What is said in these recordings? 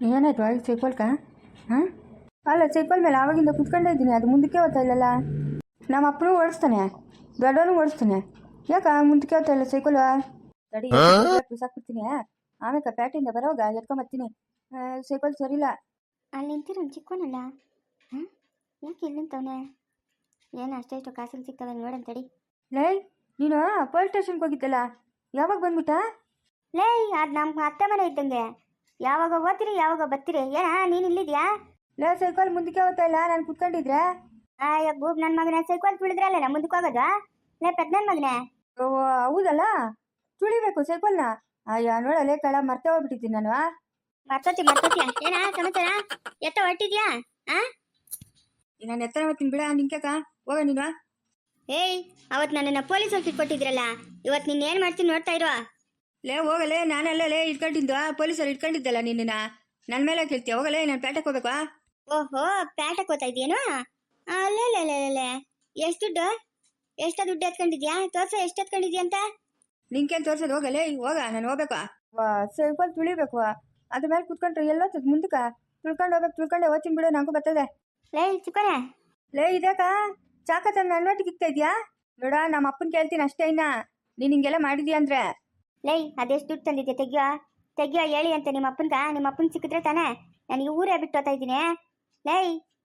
ಏನಾಯ್ತು ಈ ಸೈಕಲ್ಕ ಹಾಂ? ಅಲ್ಲ ಸೈಕಲ್ ಮೇಲೆ ಆವಾಗಿಂದ ಕುತ್ಕೊಂಡೇ ಇದ್ದೀನಿ. ಅದು ಮುಂದಕ್ಕೆ ಹೋಗ್ತಾ ಇಲ್ಲಲ್ಲ? ನಮ್ಮ ಅಪ್ಪನು ಓಡಿಸ್ತಾನೆ. ದೊಡ್ಡವನು ಓಡಿಸ್ತಾನೆ. ಯಾಕ ಮುಂದಕ್ಕೆ ಹೋಗ್ತಾ ಇಲ್ಲ ಸೈಕಲ್ ತಡಿ ಬಿಸಾಕ್ಬಿಡ್ತೀನಿ ಆಮೇಲೆ ಪ್ಯಾಟಿಂದ ಬರೋವಾಗ ಎತ್ಕೊಂಬರ್ತೀನಿ ಸೈಕಲ್ ಸರಿಲ್ಲ ಅಲ್ಲಿ ನಿಂತಿರೋ ಚಿಕ್ಕವನಲ್ಲ? ಹಾಂ? ಯಾಕೆ ಇಲ್ಲಿ ನಿಂತವನೆ? ಏನು ಅಷ್ಟೆಷ್ಟು ಕಾಸಲ್ಲಿ ಸಿಗ್ತವೆ ನೋಡಂತಡಿ ಲೇ ನೀನು ಪೊಲೀಸ್ ಸ್ಟೇಷನ್ಗೆ ಹೋಗಿದ್ದಲ್ಲ? ಯಾವಾಗ ಬಂದ್ಬಿಟ್ಟ? ಲೇ ಅದು ನಮ್ಮ ಅತ್ತೆ ಮನೆ ಇದ್ದಂಗೆ. ಯಾವಾಗ ಓದ್ತೀರಿ ಯಾವಾಗ ಬರ್ತೀರಿ? ಏನ ನೀನು ಇಲ್ಲಿದ್ಯಾ? ಲೋ ಸೈಕಲ್ ಮುಂದಕ್ಕೆ ಹೋಗ್ತಾ ಇಲ್ಲ ನಾನು ಕುತ್ಕೊಂಡಿದ್ರೆ? ಅಯ್ಯೋ ಗೂಬ್ ನನ್ನ ಮಗನ ಸೈಕಲ್ ತುಳಿದ್ರಲ್ಲ ನಾ ಮುಂದಕ್ಕೆ ಹೋಗೋದು? ಲೇ ಪೆದ್ ನನ್ನ ಮಗನೇ. ಓ ಹೌದಲ್ಲ? ತುಳಿಬೇಕು ಸೈಕಲ್ನ? ಅಯ್ಯ ನೋಡಲೆ ಕಳ ಮರ್ತೇ ಹೋಗ್ಬಿಟ್ಟಿದ್ದೀನಿ ನಾನು ಮರ್ತೋತಿ ಮರ್ತೋತಿ ಏನ ಸಮಾಚಾರ? ಎತ್ತ ಹೊರಟಿದ್ಯಾ? ಆ? ನಾನು ಎತ್ತರ ಹೋಗ್ತೀನಿ ಬಿಡ ನಿಂಕ ಹೋಗ ನೀನು ಏಯ್ ಅವತ್ತು ನನ್ನನ್ನು ಪೊಲೀಸ್ ಅವ್ರಿಗೆ ಕೊಟ್ಟಿದ್ರಲ್ಲ ಇವತ್ತು ನಿನ್ನ ಏನು ಮಾಡ್ತೀನಿ ನೋಡ್ತಾ ಇರೋ ಲೇ ಹೋಗಲೇ ನಾನಲ್ಲ ಲೇ ಇಟ್ಕೊಂಡಿದ್ದು. ಪೊಲೀಸರು ಇಟ್ಕೊಂಡಿದ್ದಲ್ಲ ನಿನ್ನ ನನ್ನ ಮೇಲೆ ಕೇಳ್ತೀಯ? ಹೋಗಲೇ ನಾನು ಪೇಟೆಗೆ ಹೋಗ್ಬೇಕಾ ಓಹೋ ಪ್ಯಾಟಕ್ ಓದ್ತಾ ಇದೆಯೇನು ಅಲ್ಲೇ ಎಷ್ಟು ದುಡ್ಡು? ಎಷ್ಟ ದುಡ್ಡು ಎತ್ಕೊಂಡಿದ್ಯಾ? ತೋರ್ಸ ಎಷ್ಟು ಎತ್ಕೊಂಡಿದ್ಯಾ ಅಂತ? ನಿಂಕೇನು ತೋರ್ಸೋದು? ಹೋಗಲೇ ಹೋಗ ನಾನು ಹೋಗ್ಬೇಕು ಸ್ವಲ್ಪ ತುಳಿಬೇಕು ಅದ್ರ ಮೇಲೆ ಕುತ್ಕೊಂಡ್ರೆ ಎಲ್ಲ ಮುಂದಕ್ಕೆ. ತುಳ್ಕೊಂಡು ಹೋಗ್ಬೇಕು ತುಳ್ಕೊಂಡೆ ಓದ್ತೀನಿ ಬಿಡು ನಂಗೂ ಬರ್ತದೆ. ಲೇ ಚಿಕ್ಕನೆ ಲೇ ಇದಕ್ಕ? ಚಾಕ ತನ್ನ ನನ್ನ ಒಟ್ಟಿಗೆ ಇಕ್ತಾ ಇದೆಯಾ? ನೋಡ ನಮ್ಮ ಅಪ್ಪನ ಕೇಳ್ತೀನಿ ಅಷ್ಟೇ ಇನ್ನ. ನೀನು ಹಿಂಗೆಲ್ಲ ಮಾಡಿದ್ಯಾ ಅಂದ್ರೆ? ಲೇ ಅದೆಷ್ಟು ದುಡ್ಡು ತಂದಿದ್ದೆ ತೆಗಿಯೋ ತೆಗಿಯೋ ಹೇಳಿ ಅಂತ ನಿಮ್ಮ ಅಪ್ಪನ್ಗ. ನಿಮ್ಮ ಅಪ್ಪನ ಸಿಕ್ಕಿದ್ರೆ ತಾನೇ ನನಗೆ ಊರೇ ಬಿಟ್ಟು ಹೋಗ್ತಾ ಇದ್ದೀನಿ. ಲೈ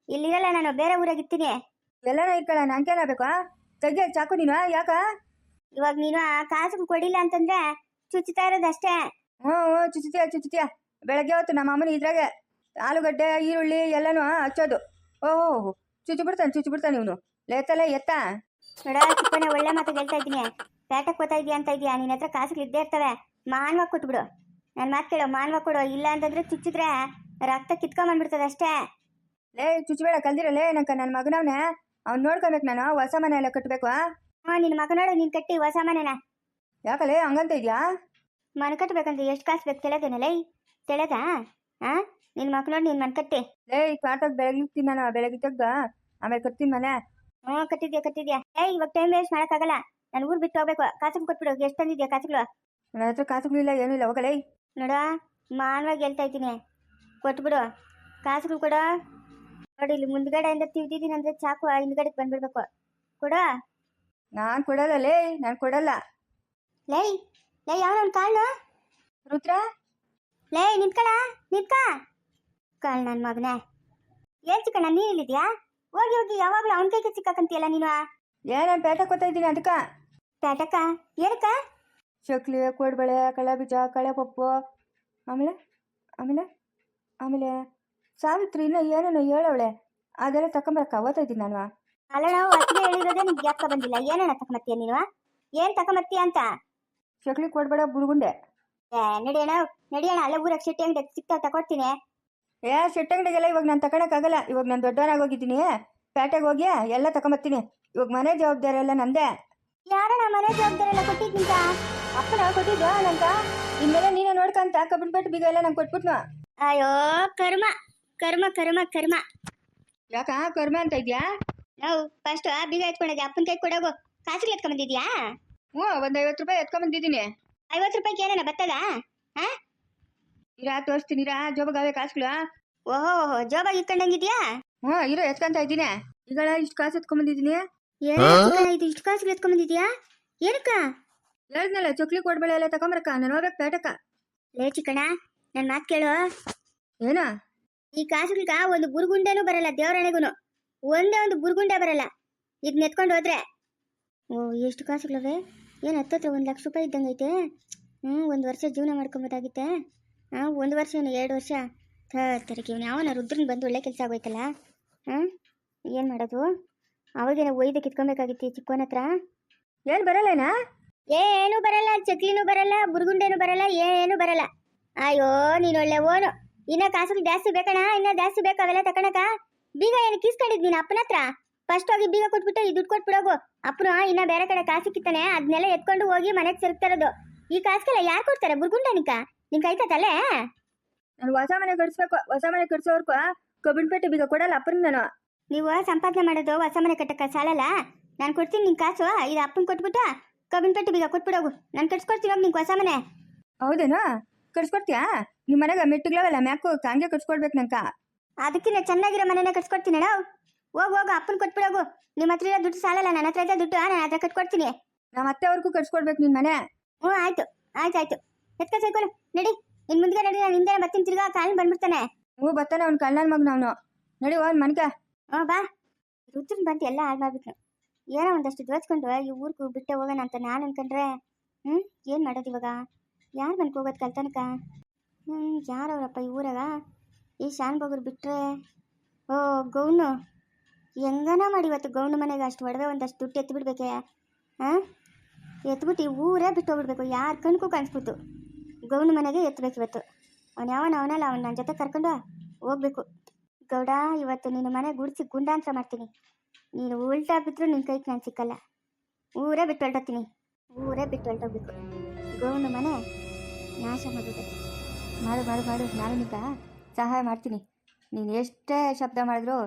ಇಲ್ಲಿರಲ್ಲ ನಾನು ಬೇರೆ ಊರಾಗಿರ್ತೀನಿ ಎಲ್ಲನ ಇಟ್ಕೊಳ್ಳ ಕೇಳಬೇಕು? ತೆಗಿಯ ಚಾಕು ನೀನು ಯಾಕ? ಇವಾಗ ನೀನು ಆ ಕಾಸು ಕೊಡಿಲ್ಲ ಅಂತಂದ್ರೆ ಚುಚ್ಚುತ್ತಾ ಇರೋದಷ್ಟೇ ಹ್ಞೂ ಹ್ಞೂ ಚುಚ್ಚುತ್ತೀಯ ಚುಚ್ಚುತ್ತೀಯ ಬೆಳಗ್ಗೆ ಹೊತ್ತು ನಮ್ಮ ಅಮ್ಮನ ಇದ್ರಾಗೆ ಆಲೂಗಡ್ಡೆ ಈರುಳ್ಳಿ ಎಲ್ಲನೂ ಹಚ್ಚೋದು. ಓಹೋ ಚುಚ್ಚು ಬಿಡ್ತಾನೆ ಚುಚ್ಚು ಬಿಡ್ತಾನೆ ಇವನು. ಲೇತಲ್ಲ ಎತ್ತ. ನೋಡ ಚಿಕ್ಕನೆ ಒಳ್ಳೆ ಮಾತು ಹೇಳ್ತಾ ಇದ್ದೀನಿ. ಪೇಟಕ್ಕೆ ಹೋಗ್ತಾ ಇದೀಯ ಅಂತ ಇದೀಯಾ? ನಿನ್ನ ಹತ್ರ ಕಾಸುಗಳು ಇದ್ದೇ ಇರ್ತವೆ. ಮಾನ್ವಾಗಿ ಕೊಟ್ಬಿಡು. ನನ್ನ ಮಾತು ಕೇಳು ಮಾನ್ವಾಗಿ ಕೊಡು. ಇಲ್ಲ ಅಂತಂದ್ರೆ ಚುಚ್ಚಿದ್ರೆ ರಕ್ತ ಕಿತ್ಕೊಂಬಂದ್ಬಿಡ್ತದೆ ಅಷ್ಟೇ. ಲೇ ಚುಚ್ಚಬೇಡ ಕಲ್ದಿರಲೇ ನಂಕ ನನ್ನ ಮಗನವನೇ. ಅವ್ನು ನೋಡ್ಕೊಬೇಕು ನಾನು ಹೊಸ ಮನೆ ಎಲ್ಲ ಕಟ್ಟಬೇಕು ಹಾ ನಿನ್ನ ಮಗ ನೋಡು ನೀನು ಕಟ್ಟಿ ಹೊಸ ಮನೆನ. ಯಾಕಲೇ ಹಂಗಂತ ಇದೆಯಾ? ಮನೆ ಕಟ್ಟಬೇಕಂತ ಎಷ್ಟು ಕಾಸು ಬೇಕು ತಿಳಿದೇನಲ್ಲ ತಿಳಿದಾ? ಹಾ ನಿನ್ನ ಮಕ್ಕಳೋಡು ನೋಡಿ ನೀನು ಮನೆ ಕಟ್ಟಿ. ಲೇ ಈ ಪಾಠಕ್ಕೆ ಬೆಳಗ್ಗೆ ನಾನು ಬೆಳಗ್ಗೆ ತೆಗ್ದು ಆಮೇಲೆ ಕಟ್ತೀನಿ ಮನೆ. ಹ್ಞೂ ಕಟ್ಟಿದ್ಯಾ ಕಟ್ಟಿದ್ಯಾ. ಏ ಇವಾಗ ಟೈಮ್ ವೇಸ್ಟ್ ಮಾಡೋಕ್ಕಾಗಲ್ಲ. ನಾನು ಊರು ಬಿಟ್ಟು ಹೋಗ್ಬೇಕು. ಕಾಸಂಗ್ ಕೊಟ್ಬಿಡು. ಎಷ್ಟು ತಂದಿದ್ಯಾ? ಕಾಸುಗಳು ನನ್ನ ಹತ್ರ ಕಾಸುಗಳಿಲ್ಲ ಏನು ಇಲ್ಲ. ಹೋಗಲೇ. ನೋಡ ಮಾನವಾಗಿ ಹೇಳ್ತಾ ಇದ್ದೀನಿ. ಕೊಟ್ಬಿಡು. ಕಾಸುಗಳು ಕೊಡ. ನೋಡಿ ಇಲ್ಲಿ ಮುಂದ್ಗಡೆಯಿಂದ ತಿಳಿದಿದ್ದೀನಿ ಅಂದ್ರೆ ಚಾಕು ಹಿಂದ್ಗಡೆಗೆ ಬಂದ್ಬಿಡ್ಬೇಕು. ಕೊಡ. ನಾನು ಕೊಡಲ್ಲ ಲೇ. ನಾನು ಕೊಡಲ್ಲ. ಲೈ ಲೈ ಯಾವನ ಕಾಳು ರುದ್ರ? ಲೇ ನಿಂತ್ಕಳ ನಿಂತ್ಕ. ಕಾಳು ನನ್ನ ಮಗನೇ. ಏನ್ ಚಿಕ್ಕಣ್ಣ ನೀನ್ ಇಲ್ಲಿದ್ಯಾ? ಹೋಗಿ ಹೋಗಿ. ಯಾವಾಗ್ಲೂ ಅವನ ಕೈಗೆ ಸಿಕ್ಕಾಕಂತೀಯಲ್ಲ ನೀನು? ಏನಾನು ಪೇಟೆ ಕೊತ್ತಾ ಇದ್ದೀನಿ ಅದಕ್ಕೆ. ಪೇಟಕ್ಕ ಏನಕ್ಕ? ಚಕ್ಲಿ ಕೋಡ್ಬಳೆ ಕಳೆ ಬೀಜ ಕಳೆ ಪಪ್ಪು ಆಮೇಲೆ ಆಮೇಲೆ ಆಮೇಲೆ ಸಾವಿತ್ರಿ ಇನ್ನೂ ಏನೇನೋ ಹೇಳವಳೆ. ಅದೆಲ್ಲ ತಕೊಂಬರಕ್ಕ ಓದ್ತಾ ಇದ್ದೀನಿ ನಾನು. ಅಲ್ಲಣ್ಣ ಅತ್ತಿಗೆ ಹೇಳಿರೋದೇ ನಿಮ್ಗೆ ಯಾಕೆ ಬಂದಿಲ್ಲ? ಏನಣ್ಣ ತಕೊಂಬತ್ತೀಯ ನೀನು? ಏನ್ ತಕೊಂಬತ್ತೀಯ ಅಂತ? ಚಕ್ಲಿ ಕೊಡ್ಬೇಡ ಬುಡ್ಗುಂಡೆ. ಏ ನಡಿಯಣ ಅಲ್ಲ ಅಲ್ಲೇ ಊರಾಗ ಶೆಟ್ಟಿ ಅಂಗಡಿ ಸಿಕ್ತಾ ತಕೊಡ್ತೀನಿ ಏ ಸೆಟ್ಟಂಗಡಿಗೆಲ್ಲ ಇವಾಗ ನಾನು ತಗೊಳಕ್ಕಾಗಲ್ಲ ಇವಾಗ ನಾನು ದೊಡ್ಡವನಾಗೋಗಿದ್ದೀನಿ ಪೇಟೆಗೆ ಹೋಗಿ ಎಲ್ಲ ತಗೊಂಬರ್ತೀನಿ ಇವಾಗ ಮನೆ ಜವಾಬ್ದಾರಿ ಎಲ್ಲ ನಂದೇ. ಯಾರಣ್ಣ ಮನೆ ಜವಾಬ್ದಾರಿ ಕೊಟ್ಟಿದ್ನಿಂತ? ಅಪ್ಪನ ಕೊಟ್ಟಿದ್ದ ನಂತ ಇನ್ಮೇಲೆ ನೀನೇ ನೋಡ್ಕಂತ ಕಬ್ಬಿನ ಪೆಟ್ಟು ಬೀಗ ಎಲ್ಲ ನಂಗೆ ಕೊಟ್ಬಿಟ್ನು? ಅಯ್ಯೋ ಕರ್ಮ. ಕರ್ಮ ಕರ್ಮ ಕರ್ಮ. ಯಾಕ ಕರ್ಮ ಅಂತ ಇದ್ಯಾ? ನಾವು ಫಸ್ಟ್ ಆ ಬೀಗ ಎತ್ಕೊಂಡಿದ್ದೆ ಅಪ್ಪನ ಕೈ ಕೊಡೋಗು. ಕಾಸುಗಳು ಎತ್ಕೊಂಬಂದಿದ್ಯಾ? ಹ್ಞೂ ಒಂದು ಐವತ್ತು ರೂಪಾಯಿ ಎತ್ಕೊಂಬಂದಿದ್ದೀನಿ. ಐವತ್ತು ರೂಪಾಯಿ ಏನೇನ ಬರ್ತದ ಇರಾ ತೋರಿಸ್ತೀನಿ ಇರಾ ಜೋಬಗಾವೆ ಕಾಸುಗಳು ಓಹೋ ಜೋಬಾಗಿ ಇಟ್ಕೊಂಡಂಗಿದ್ಯಾ ಹ್ಞೂ ಇರೋ ಎತ್ಕೊಂತ ಇದ್ದೀನಿ. ಈಗಳ ಇಷ್ಟು ಕಾಸು ಎತ್ಕೊಂಬಂದಿದ್ದೀನಿ. ಏನೋ ಚಿಕ್ಕಣ್ಣ ಇದು ಇಷ್ಟು ಕಾಸುಗಳು ಎತ್ಕೊಂಬಂದಿದ್ಯಾ ಏನಕ್ಕ? ಹೇಳ್ದ್ನಲ್ಲ ಚಕ್ಲಿ ಕೊಡ್ಬೇಳೆ ಎಲ್ಲ ತಗೊಂಬರಕ್ಕ ನಾನು ಹೋಗ್ಬೇಕು ಪೇಟಕ್ಕ. ಲೇ ಚಿಕ್ಕಣ್ಣ ನನ್ನ ಮಾತು ಕೇಳು. ಏನ? ಈ ಕಾಸುಗಳ್ಗ ಒಂದು ಬುರುಗುಂಡೆನೂ ಬರಲ್ಲ ದೇವರಣೆಗೂ ಒಂದೇ ಒಂದು ಬುರುಗುಂಡೆ ಬರಲ್ಲ. ಇದನ್ನ ಎತ್ಕೊಂಡು ಹೋದ್ರೆ. ಓ ಎಷ್ಟು ಕಾಸುಗಳವೆ? ಏನು ಹತ್ತತ್ರ ಒಂದು ಲಕ್ಷ ರೂಪಾಯಿ ಇದ್ದಂಗೈತೆ ಹ್ಞೂ ಒಂದು ವರ್ಷ ಜೀವನ ಮಾಡ್ಕೊಬೋದಾಗಿತ್ತೆ. ಹಾಂ ಒಂದು ವರ್ಷ ಏನು ಎರಡು ವರ್ಷ? ತರಕ್ಕೆ ಇವನು ಯಾವನ ರುದ್ರನ್ ಬಂದು ಒಳ್ಳೆ ಕೆಲಸ ಆಗೋಯ್ತಲ್ಲ? ಹಾಂ ಏನು ಮಾಡೋದು? ಅವಾಗೇನೋ ಒಯ್ದು ಕಿತ್ಕೊಬೇಕಾಗಿತ್ತು ಈ ಚಿಕ್ಕವನ ಹತ್ರ? ಏನು ಬರಲ್ಲನಾ? ಏನು ಬರಲ್ಲ ಚಕ್ಲಿನೂ ಬರಲ್ಲ ಬುರ್ಗುಂಡೇನು ಬರಲ್ಲ ಏನು ಬರಲ್ಲ. ಅಯ್ಯೋ ನೀನು ಒಳ್ಳೆ ಓನು. ಇನ್ನ ಕಾಸುಗಳು ಜಾಸ್ತಿ ಬೇಕಣ ಇನ್ನ ಜಾಸ್ತಿ ಬೇಕು ಅವೆಲ್ಲ ತಕಣಕ? ಬೀಗ ಏನು ಕಿಸ್ಕೊಂಡಿದ್ ನೀನು ಅಪ್ಪನ ಹತ್ರ? ಫಸ್ಟ್ ಹೋಗಿ ಬೀಗ ಕೊಟ್ಬಿಟ್ಟು ಈ ದುಡ್ಡು ಕೊಟ್ಬಿಡೋಗು. ಅಪ್ಪನ ಇನ್ನ ಬೇರೆ ಕಡೆ ಕಾಸು ಕಿತ್ತಾನೆ ಅದನ್ನೆಲ್ಲ ಎತ್ಕೊಂಡು ಹೋಗಿ ಮನೆಗೆ ಸೇರ್ತಾರದು ಈ ಕಾಸುಗೆಲ್ಲ ಯಾರು ಕೊಡ್ತಾರೆ ಬುರುಗುಂಡನಿಕ? ನಿಂಗೆ ತಲೆ ನಾನು ಹೊಸ ಮನೆ ಕಟ್ಸ್ಬೇಕು ಹೊಸ ಮನೆ ಕಟ್ಸೋರ್ಕು ಕಬ್ಬಿನ ಪೇಟೆ ಬೀಗ ಕೊಡಲ್ಲ ಅಪ್ಪನ ನಾನು ನೀವು ಸಂಪಾದನೆ ಮಾಡೋದು ಹೊಸ ಮನೆ ಕಟ್ಟಕ್ಕೆ ಸಾಲಲ್ಲ? ನಾನು ಕೊಡ್ತೀನಿ ನಿನ್ ಕಾಸು ಇದು ಅಪ್ಪನ ಕೊಟ್ಬಿಟ್ಟು ಕಬ್ಬಿನ ಪಟ್ಟಿ ಬೀಗ ಕೊಟ್ಬಿಡೋಗು ನಾನು ಕಟ್ಸ್ಕೊಡ್ತೀನಿ ಹೋಗಿ ನಿಂಗೆ ಹೊಸ ಮನೆ. ಹೌದೇನೋ? ಕಟ್ಸ್ಕೊಡ್ತೀಯಾ? ನಿಮ್ಮ ಮನೆಗೆ ಮೆಟ್ಟಿಗ್ಲವಲ್ಲ ಮ್ಯಾಕು ಹಂಗೆ ಕಟ್ಸ್ಕೊಡ್ಬೇಕು ನಂಕ ಅದಕ್ಕಿಂತ ಚೆನ್ನಾಗಿರೋ ಮನೆನೇ ಕಟ್ಸ್ಕೊಡ್ತೀನಿ ಅಣ್ಣ ಹೋಗು ಹೋಗು ಅಪ್ಪನ ಕೊಟ್ಬಿಡೋಗು ನಿಮ್ಮ ಹತ್ರ ಇರೋ ದುಡ್ಡು ಸಾಲಲ್ಲ ನನ್ನ ಹತ್ರ ಇದೆ ದುಡ್ಡು ನಾನು ಹತ್ರ ಕಟ್ಕೊಡ್ತೀನಿ ನಮ್ಮ ಅತ್ತೆ ಅವ್ರಿಗೂ ಕಟ್ಸ್ಕೊಡ್ಬೇಕು ನಿನ್ನ ಮನೆ. ಹ್ಞೂ ಆಯ್ತು ಆಯ್ತು ಆಯ್ತು. ಎತ್ಕ ಸೈಕಲ್ ನಡಿ ನಿನ್ ಮುಂದೆ ನಡಿ ನಾನು ಹಿಂದೆ ಬರ್ತೀನಿ ತಿರ್ಗಾ ಕಾಲಿನ ಬಂದ್ಬಿಡ್ತಾನೆ. ಹ್ಞೂ ಬರ್ತಾನೆ ಅವ್ನು ಕಳ್ಳನ ಮಗನ ಅವನು. ನಡಿ ಹೋನ್ ಮನ್ಕ ಹ್ಞೂ ಬಾ. ರುದ್ರನ್ ಬಂತು ಎಲ್ಲ ಹಾಳು ಮಾಡ್ಬಿಟ್ರು ಏನೋ ಒಂದಷ್ಟು ದೋಚ್ಕೊಂಡು ಈ ಊರಿಗೂ ಬಿಟ್ಟೆ ಹೋಗೋಣ ಅಂತ ನಾನು ಅನ್ಕೊಂಡ್ರೆ ಹ್ಞೂ ಏನು ಮಾಡೋದು ಇವಾಗ? ಯಾರು ಮನ್ಗೆ ಹೋಗೋದು ಕಲ್ತನಕ? ಹ್ಞೂ ಯಾರವ್ರಪ್ಪ ಈ ಊರಾಗ? ಈ ಶಾನ್ ಬಗ್ರು ಬಿಟ್ರೆ, ಓ, ಗೌನು. ಹೆಂಗನ ಮಾಡಿ ಇವತ್ತು ಗೌನು ಮನೆಗೆ ಅಷ್ಟು ಒಡವೆ ಒಂದಷ್ಟು ದುಡ್ಡು ಎತ್ತು ಬಿಡ್ಬೇಕೆ ಹಾಂ? ಎತ್ಬಿಟ್ಟು ಈ ಊರೇ ಬಿಟ್ಟು ಹೋಗ್ಬಿಡ್ಬೇಕು ಯಾರ ಕಣ್ಗೂ ಕಾಣಿಸ್ಬಿಟ್ಟು ಗೌನು ಮನೆಗೆ ಎತ್ತಬೇಕು ಇವತ್ತು ಅವನು ಯಾವನ ಅವನಲ್ಲ, ಅವ್ನು ನನ್ನ ಜೊತೆ ಕರ್ಕೊಂಡು ಹೋಗ್ಬೇಕು. ಗೌಡ, ಇವತ್ತು ನಿನ್ನ ಮನೆ ಗುಡಿಸಿ ಗುಂಡಾಂತರ ಮಾಡ್ತೀನಿ. ನೀನು ಉಲ್ಟಾ ಬಿದ್ದರೂ ನಿನ್ನ ಕೈಗೆ ನಾನು ಸಿಕ್ಕಲ್ಲ. ಊರೇ ಬಿಟ್ಟು ಹೊಲ್ಟೋಗ್ತೀನಿ ಊರೇ ಬಿಟ್ಟು ಹೊರಟೋಗ್ಬೇಕು. ಗೌನ ಮನೆ ನಾಶ ಮಾಡಿದೆ ಮಾಡು ಮಾಡು ಮಾಡು. ನಾನು ನಿಂತ ಸಹಾಯ ಮಾಡ್ತೀನಿ. ನೀನು ಎಷ್ಟೇ ಶಬ್ದ ಮಾಡಿದ್ರು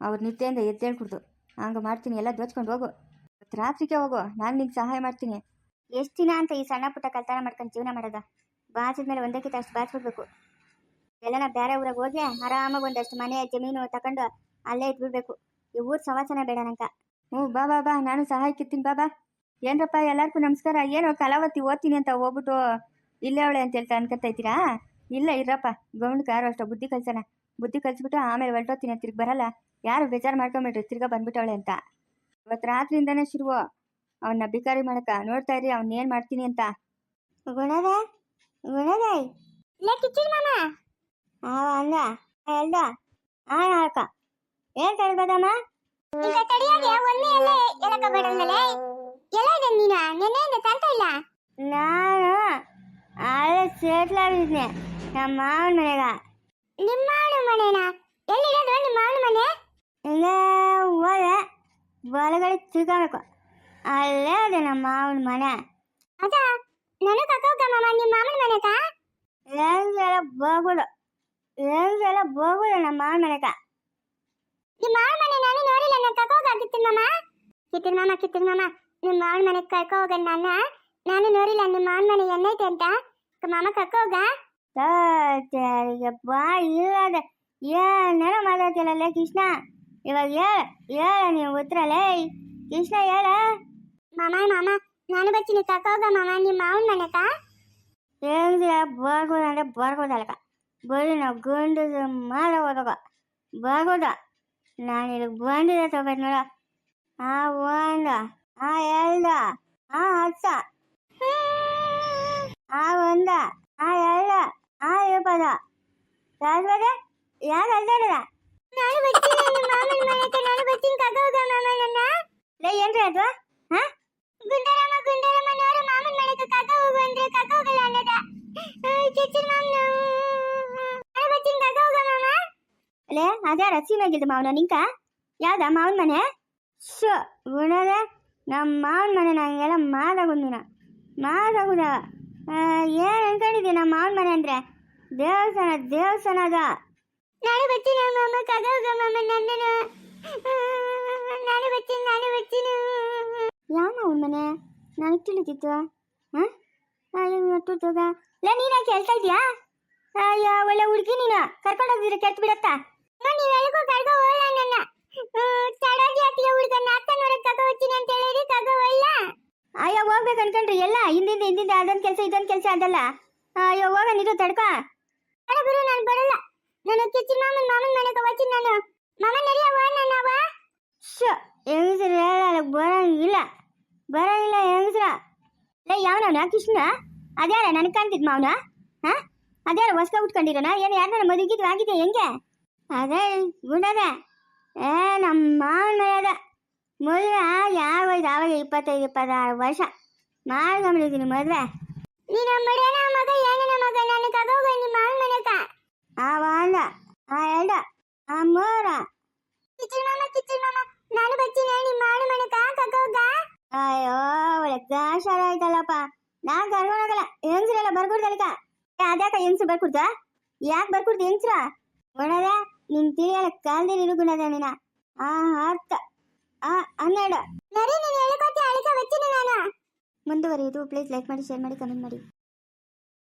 ಅವ್ರ ನಿದ್ದೆಯಿಂದ ಎದ್ದೇಳ್ಕೊಡ್ದು. ಹಂಗೆ ಮಾಡ್ತೀನಿ. ಎಲ್ಲ ದೋಚ್ಕೊಂಡು ಹೋಗು. ರಾತ್ರಿಗೆ ಹೋಗು. ನಾನು ನಿಂಗೆ ಸಹಾಯ ಮಾಡ್ತೀನಿ. ಎಷ್ಟು ದಿನ ಅಂತ ಈ ಸಣ್ಣ ಪುಟ್ಟ ಕಲ್ತಾನ ಮಾಡ್ಕೊಂಡು ಜೀವನ ಮಾಡೋದ? ಬಾಚಿದ ಮೇಲೆ ಒಂದಕ್ಕಿಂತ ಅಷ್ಟು ಬಾಚ್ಬಿಡ್ಬೇಕು ಎಲ್ಲನ ಬೇರೆ ಊರಾಗ ಹೋಗಿ ಆರಾಮಾಗಿ ಒಂದಷ್ಟು ಮನೆ ಜಮೀನು ತಗೊಂಡು ಅಲ್ಲೇ ಇದ್ಬಿಡ್ಬೇಕು ಈ ಊರು ಸವಾಸನ ಬೇಡ ನಂಕ ಹ್ಞೂ ಬಾ ಬಾ ಬಾ ನಾನು ಸಹಾಯಕ್ಕಿರ್ತೀನಿ ಬಾ ಬಾ. ಏನ್ರಪ್ಪ ಎಲ್ಲರಿಗೂ ನಮಸ್ಕಾರ. ಏನು ಕಲಾವತಿ ಓದ್ತೀನಿ ಅಂತ ಹೋಗ್ಬಿಟ್ಟು ಇಲ್ಲೇ ಅವಳೆ ಅಂತ ಹೇಳ್ತಾ ಅನ್ಕೊತಾ ಇದ್ದೀರಾ? ಇಲ್ಲ ಇರಪ್ಪ ಗೌಂಡ್ ಯಾರು ಅಷ್ಟು ಬುದ್ಧಿ ಕಲ್ಸೋಣ ಬುದ್ಧಿ ಕಲಿಸ್ಬಿಟ್ಟು ಆಮೇಲೆ ಹೊರಟೋಗ್ತೀನಿ ತಿರ್ಗಿ ಬರಲ್ಲ. ಯಾರು ಬೇಜಾರು ಮಾಡ್ಕೊಂಬಿಟ್ರಿ ತಿರ್ಗಾ ಬಂದ್ಬಿಟ್ಟವಳೆ ಅಂತ. ಇವತ್ತು ರಾತ್ರಿಯಿಂದನೇ ಶುರು. ಅವನ್ನ ಬಿಕಾರಿ ಮಾಡಕ ನೋಡ್ತಾ ಇರಿ ಅವ್ನ ಏನು ಮಾಡ್ತೀನಿ ಅಂತ. ಗುಣದ ಗುಣದ ಅಂದ ಹೇಳ್ದ ಆ ಅಕ್ಕ ಏನ್ ತಡ್ಬೋದಮ್ಮ ಈಗ ತಡಿಯಾಗೆ ಒಮ್ಮೆ ಅಲ್ಲೇ ಎಲಕ ಬಡಂದಲೇ ಎಲ್ಲ ಇದೆ ನೀನ ನೆನ್ನೆಯಿಂದ ತಂತ ಇಲ್ಲ ನಾನು ಅಲ್ಲೇ ಸೇಟ್ಲಾಗಿದ್ನೆ ನಮ್ಮ ಮಾವನ ಮನೆಗ ನಿಮ್ಮ ಮಾವನ ಮನೆನ ಎಲ್ಲಿರೋದು ನಿಮ್ಮ ಮಾವನ ಮನೆ ಇಲ್ಲ ಹೋದೆ ಬಲಗಡೆ ತಿರ್ಕೋಬೇಕು ಅಲ್ಲೇ ಇದೆ ನಮ್ಮ ಮಾವನ ಮನೆ ಅದ ನನಗೆ ಕರ್ಕೋಗಮ್ಮ ನಿಮ್ಮ ಮಾಮನ ಮನೆಗ ಹೆಂಗೆಲ್ಲ ಹೋಗುದು ಹೆಂಗೆಲ್ಲ ಹೋಗುದು ನಮ್ಮ ಮಾವನ ಮನೆಗ ನಿಮ್ಮ ಮಾವನ ಮನೆ ನಾನು ನೋಡಿಲ್ಲ ನಾನು ಕರ್ಕೋಗಾಗಿತ್ತು ಮಾಮ ಕಿತ್ತಿನ ಮಾಮ ಕಿತ್ತಿನ ಮಾಮ ನಿಮ್ಮ ಮಾವನ ಮನೆಗೆ ಕರ್ಕೋ ಹೋಗ ನನ್ನ ನಾನು ನೋಡಿಲ್ಲ ನಿಮ್ಮ ಮಾವನ ಮನೆ ಏನೈತೆ ಅಂತ ಮಾಮ ಕರ್ಕೋ ಹೋಗ ಬಾ ಇಲ್ಲದ ಏನಾರ ಮಾತಾಡ್ತಿಲ್ಲ ಕೃಷ್ಣ ಇವಾಗ ಹೇಳ ಹೇಳ ನೀವು ಉತ್ತರಲೇ ಕೃಷ್ಣ ಹೇಳ ಮಾಮ ಮಾಮ ನಾನು ಬರ್ತೀನಿ ಕರ್ಕೋಗ ಮಾಮ ನಿಮ್ಮ ಮಾವನ ಮನೆಗ ಹೆಂಗ್ಸಿರ ಬರ್ಬೋದು ಅಂದ್ರೆ ಬರ್ಬೋದಲ್ಕ ಬರೀ ನಾವು ಗಂಡದ ಮಾಡ ಹೋದಾಗ ಬರ್ಬೋದ ನಾನು ಇಲ್ಲಿ ಬಂದಿದೆ ತಗೋಬೇಕು ನೋಡ ಆ ಒಂದ ಆ ಎಲ್ದ ಆ ಹತ್ತ ಆ ಒಂದ ಆ ಎಳ್ಳ ಆ ಇಪ್ಪದ ಶಾಶ್ವತ ಯಾಕೆ ಅಲ್ದಾಡದ ನಾನು ಬರ್ತೀನಿ ನಿಮ್ಮ ಮಾಮನ ಮನೆಗೆ. ನಾನು ಬರ್ತೀನಿ ಕರ್ಕೋಗ ಮಾಮ ನನ್ನ ಲೇ ಏನ್ರಿ ಅದು? ಹಾ? ಗುಂಡರಮ್ಮ ಗುಂಡರಮ್ಮ ನೋಡು ಮಾಮನ ಮನೆಗೆ ಕರ್ಕ ಹೋಗು ಅಂದ್ರೆ ಕರ್ಕ ಹೋಗಲ್ಲ ಅನ್ನದ ಚಿಚ್ಚಿನ ಮಾಮನ ನಾನು ಬರ್ತೀನಿ ಕರ್ಕ ಹೋಗ ಮಾಮ ಲೇ, ಅದ್ಯಾರ ಹಸಿನಾಗಿಲ್ದ ಮಾವನ? ನಿಂಕ? ಯಾವ್ದ, ಮಾವನ ಮನೆ? ಶೋ ಗುಣದ ನಮ್ಮ ಮಾವನ ಮನೆ ನಂಗೆಲ್ಲ ಮಾತಾಗುದಿನ ಮಾತಾಗುದ? ಏನ್ ಅನ್ಕೊಂಡಿದ್ದೆ ನಮ್ಮ ಮಾವನ ಮನೆ ಅಂದ್ರೆ? ದೇವಸ್ಥಾನ ದೇವಸ್ಥಾನ ಅದ. ನಾನು ಬರ್ತೀನಿ ಮಾಮ ಕದೋಗ ಮಾಮ ನನ್ನನ್ನು. ನಾನು ಬರ್ತೀನಿ, ನಾಳೆ ಬರ್ತೀನಿ. ಯಾವ ಮಾವನ ಮನೆ? ನನಗೆ ತಿಳಿದಿತ್ತು. ಹಾಂ ಲೇ ನೀನಾಕೆ ಹೇಳ್ತಾ ಇದೀಯಾ ಅಯ್ಯೋ, ಒಳ್ಳೆ ಹುಡುಗಿ ನೀನು. ಕರ್ಕೊಂಡೋಗಿದ್ರೆ ಹೋಗಿದ್ರೆ ಬಿಡತ್ತಾ? ನೀವು ಎಲ್ಲಿಗೂ ಕರ್ಕೊ ಹೋಗಲ್ಲ ನನ್ನ. ತಡೋಗಿ ಅತ್ತಿಗೆ ಹುಡುಗನ್ನ ಅತ್ತ ನೋಡಕ್ ಕರ್ಕೊ ಹೋಗ್ತೀನಿ ಅಂತ ಹೇಳಿರಿ ಕರ್ಕೊ ಹೋಗಲ್ಲ ಅಯ್ಯೋ ಹೋಗ್ಬೇಕು ಅನ್ಕೊಂಡ್ರಿ ಎಲ್ಲ ಹಿಂದಿಂದ ಹಿಂದಿಂದ ಅದೊಂದ್ ಕೆಲ್ಸ ಇದೊಂದ್ ಕೆಲ್ಸ ಅದಲ್ಲ. ಅಯ್ಯೋ ಹೋಗ ನೀರು ತಡ್ಕೊ. ಅರೆ ಗುರು ನಾನು ಬರಲ್ಲ. ನಾನು ಕಿಚ್ಚಿನ ಮಾಮನ್ ಮಾಮನ್ ಮನೆಗೆ ಹೋಗ್ತೀನಿ ನಾನು. ಮಾಮ ನಡೆಯವ ನನ್ನವ ಶೋ ಹೆಂಗಸ್ರ ಹೇಳಲ್ಲ ಬರಂಗಿಲ್ಲ. ಬರಂಗಿಲ್ಲ ಹೆಂಗಸ್ರ? ಲೇ ಯಾವನವನ? ಕೃಷ್ಣ? ಅದ್ಯಾರ ನನಗೆ ಕಾಣ್ತಿದ್ ಮಾವನ? ಹಾ? ಅದ್ಯಾರ ಹೊಸ್ಕ ಉಟ್ಕೊಂಡಿರೋಣ ಏನು ಯಾರನ್ನ ಮದುವೆಗಿದ್ವಿ ಆಗಿದೆ ಹೆಂಗೆ? ಅದೇ ಗುಂಡದ ಏ ನಮ್ಮ ಮಾವನ ಮನೆಯದ ಮದುವೆ ಯಾವಾಗ ಆವಾಗ ಇಪ್ಪತ್ತೈದು ಇಪ್ಪತ್ತಾರು ವರ್ಷ. ಮಾಡ್ಕೊಂಬಿಟ್ಟಿದ್ದೀನಿ ಮದುವೆ. ನೀನು ಮಡಿಯನ ಮಗ ಏನಿನ ಮಗ? ನನ್ನ ಕಗೋಗ ನಿಮ್ಮ ಮಾವನ ಮನೆಗ ಆ ವಾಂದ ಆ ಎಲ್ಡ ಆ ಮೂರ. ಕಿಚನ್ ಮಾಮ ಕಿಚನ್ ಮಾಮ ನಾನು ಬಚ್ಚಿನ ನಿಮ್ಮ ಮಾವನ ಮನೆಗ ಕಗೋಗ ಅಯ್ಯೋ ಅವಳ ಗಾಶಾರ ಆಯ್ತಲ್ಲಪ್ಪ. ನಾ ಕರ್ಕೊಂಡೋಗಲ್ಲ ಹೆಂಗ್ಸ್ರೆಲ್ಲ ಬರ್ಕೊಡ್ದಲ್ಕ ಅದ್ಯಾಕ ಹೆಂಗ್ಸ್ರು ಬರ್ಕೊಡ್ತಾ? ಯಾಕೆ ಬರ್ಕೊಡ್ದು ಹೆಂಗ್ಸ್ರ? ಗುಣದ ನಿನ್ ತಿಳಿಯಲ ಕಾಲ್ದಲ್ಲಿ ಇರು ಗುಣದ ನೀನ ಆ ಅರ್ಥ. ಆ ಹನ್ನೆರಡು. ನರಿ ನೀನು ಹೇಳಿಕೊಟ್ಟೆ ಅಳಿಕ ನಾನು. ಮುಂದುವರಿಯುದು. ಪ್ಲೀಸ್ ಲೈಕ್ ಮಾಡಿ ಶೇರ್ ಮಾಡಿ ಕಮೆಂಟ್ ಮಾಡಿ.